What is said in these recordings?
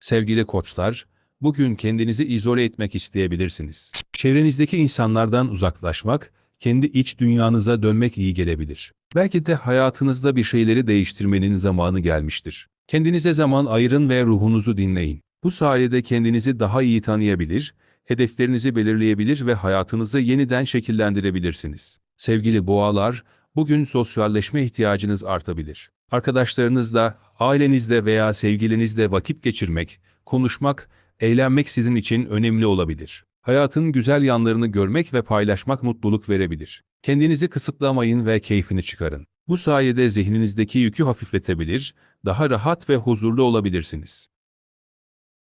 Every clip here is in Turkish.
Sevgili koçlar, bugün kendinizi izole etmek isteyebilirsiniz. Çevrenizdeki insanlardan uzaklaşmak, kendi iç dünyanıza dönmek iyi gelebilir. Belki de hayatınızda bir şeyleri değiştirmenin zamanı gelmiştir. Kendinize zaman ayırın ve ruhunuzu dinleyin. Bu sayede kendinizi daha iyi tanıyabilir, hedeflerinizi belirleyebilir ve hayatınızı yeniden şekillendirebilirsiniz. Sevgili boğalar, bugün sosyalleşme ihtiyacınız artabilir. Arkadaşlarınızla, ailenizle veya sevgilinizle vakit geçirmek, konuşmak, eğlenmek sizin için önemli olabilir. Hayatın güzel yanlarını görmek ve paylaşmak mutluluk verebilir. Kendinizi kısıtlamayın ve keyfini çıkarın. Bu sayede zihninizdeki yükü hafifletebilir, daha rahat ve huzurlu olabilirsiniz.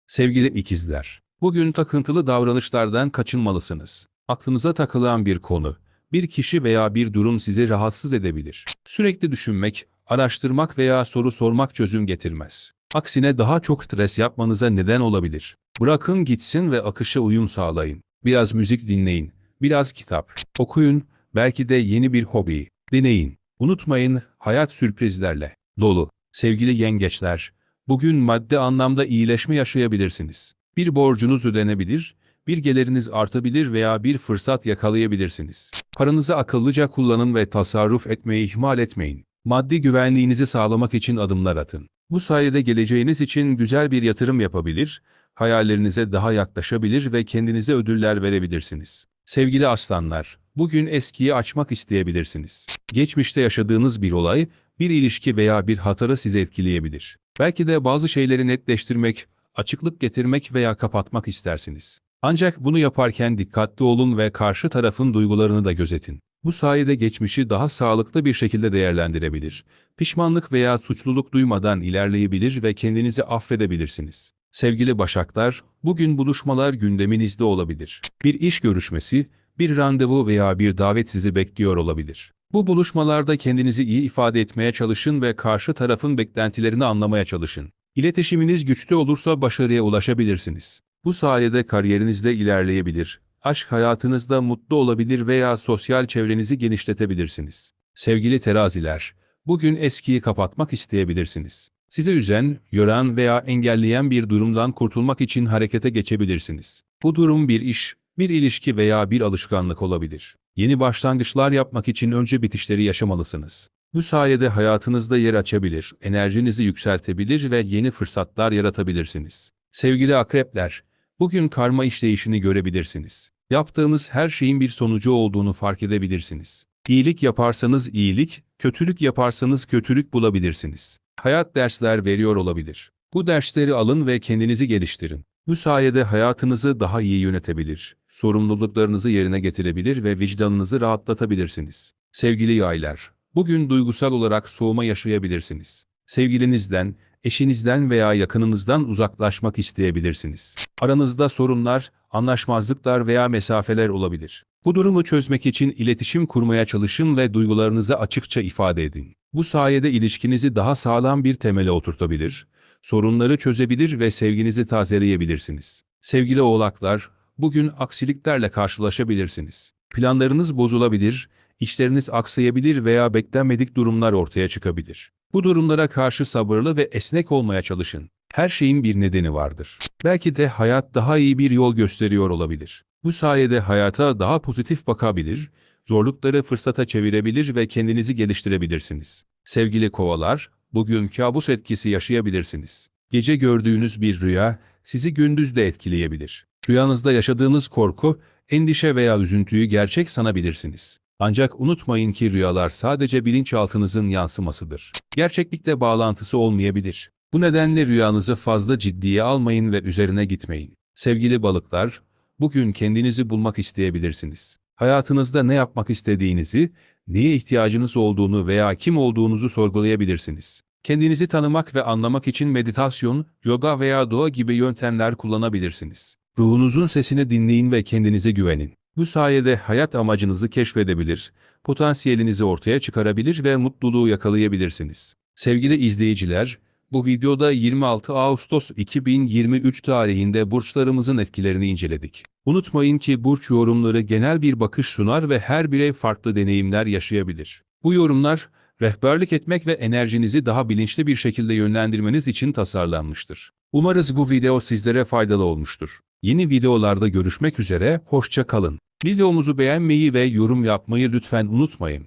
Sevgili ikizler, bugün takıntılı davranışlardan kaçınmalısınız. Aklınıza takılan bir konu, bir kişi veya bir durum sizi rahatsız edebilir. Sürekli düşünmek, araştırmak veya soru sormak çözüm getirmez. Aksine daha çok stres yapmanıza neden olabilir. Bırakın gitsin ve akışa uyum sağlayın. Biraz müzik dinleyin, biraz kitap okuyun, belki de yeni bir hobi deneyin. Unutmayın, hayat sürprizlerle dolu. Sevgili yengeçler, bugün maddi anlamda iyileşme yaşayabilirsiniz. Bir borcunuz ödenebilir, bir geliriniz artabilir veya bir fırsat yakalayabilirsiniz. Paranızı akıllıca kullanın ve tasarruf etmeyi ihmal etmeyin. Maddi güvenliğinizi sağlamak için adımlar atın. Bu sayede geleceğiniz için güzel bir yatırım yapabilir, hayallerinize daha yaklaşabilir ve kendinize ödüller verebilirsiniz. Sevgili aslanlar, bugün eskiyi açmak isteyebilirsiniz. Geçmişte yaşadığınız bir olay, bir ilişki veya bir hatırı sizi etkileyebilir. Belki de bazı şeyleri netleştirmek, açıklık getirmek veya kapatmak istersiniz. Ancak bunu yaparken dikkatli olun ve karşı tarafın duygularını da gözetin. Bu sayede geçmişi daha sağlıklı bir şekilde değerlendirebilir, pişmanlık veya suçluluk duymadan ilerleyebilir ve kendinizi affedebilirsiniz. Sevgili Başaklar, bugün buluşmalar gündeminizde olabilir. Bir iş görüşmesi, bir randevu veya bir davet sizi bekliyor olabilir. Bu buluşmalarda kendinizi iyi ifade etmeye çalışın ve karşı tarafın beklentilerini anlamaya çalışın. İletişiminiz güçlü olursa başarıya ulaşabilirsiniz. Bu sayede kariyerinizde ilerleyebilir, aşk hayatınızda mutlu olabilir veya sosyal çevrenizi genişletebilirsiniz. Sevgili teraziler, bugün eskiyi kapatmak isteyebilirsiniz. Sizi üzen, yoran veya engelleyen bir durumdan kurtulmak için harekete geçebilirsiniz. Bu durum bir iş, bir ilişki veya bir alışkanlık olabilir. Yeni başlangıçlar yapmak için önce bitişleri yaşamalısınız. Bu sayede hayatınızda yer açabilir, enerjinizi yükseltebilir ve yeni fırsatlar yaratabilirsiniz. Sevgili akrepler, bugün karma işleyişini görebilirsiniz. Yaptığınız her şeyin bir sonucu olduğunu fark edebilirsiniz. İyilik yaparsanız iyilik, kötülük yaparsanız kötülük bulabilirsiniz. Hayat dersler veriyor olabilir. Bu dersleri alın ve kendinizi geliştirin. Bu sayede hayatınızı daha iyi yönetebilir, sorumluluklarınızı yerine getirebilir ve vicdanınızı rahatlatabilirsiniz. Sevgili yaylar, bugün duygusal olarak soğuma yaşayabilirsiniz. Sevgilinizden, eşinizden veya yakınınızdan uzaklaşmak isteyebilirsiniz. Aranızda sorunlar, anlaşmazlıklar veya mesafeler olabilir. Bu durumu çözmek için iletişim kurmaya çalışın ve duygularınızı açıkça ifade edin. Bu sayede ilişkinizi daha sağlam bir temele oturtabilir, sorunları çözebilir ve sevginizi tazeleyebilirsiniz. Sevgili oğlaklar, bugün aksiliklerle karşılaşabilirsiniz. Planlarınız bozulabilir, işleriniz aksayabilir veya beklenmedik durumlar ortaya çıkabilir. Bu durumlara karşı sabırlı ve esnek olmaya çalışın. Her şeyin bir nedeni vardır. Belki de hayat daha iyi bir yol gösteriyor olabilir. Bu sayede hayata daha pozitif bakabilir, zorlukları fırsata çevirebilir ve kendinizi geliştirebilirsiniz. Sevgili kovalar, bugün kabus etkisi yaşayabilirsiniz. Gece gördüğünüz bir rüya sizi gündüz de etkileyebilir. Rüyanızda yaşadığınız korku, endişe veya üzüntüyü gerçek sanabilirsiniz. Ancak unutmayın ki rüyalar sadece bilinçaltınızın yansımasıdır. Gerçeklikle bağlantısı olmayabilir. Bu nedenle rüyanızı fazla ciddiye almayın ve üzerine gitmeyin. Sevgili balıklar, bugün kendinizi bulmak isteyebilirsiniz. Hayatınızda ne yapmak istediğinizi, neye ihtiyacınız olduğunu veya kim olduğunuzu sorgulayabilirsiniz. Kendinizi tanımak ve anlamak için meditasyon, yoga veya doğa gibi yöntemler kullanabilirsiniz. Ruhunuzun sesini dinleyin ve kendinize güvenin. Bu sayede hayat amacınızı keşfedebilir, potansiyelinizi ortaya çıkarabilir ve mutluluğu yakalayabilirsiniz. Sevgili izleyiciler, bu videoda 26 Ağustos 2023 tarihinde burçlarımızın etkilerini inceledik. Unutmayın ki burç yorumları genel bir bakış sunar ve her birey farklı deneyimler yaşayabilir. Bu yorumlar rehberlik etmek ve enerjinizi daha bilinçli bir şekilde yönlendirmeniz için tasarlanmıştır. Umarız bu video sizlere faydalı olmuştur. Yeni videolarda görüşmek üzere, hoşça kalın. Videomuzu beğenmeyi ve yorum yapmayı lütfen unutmayın.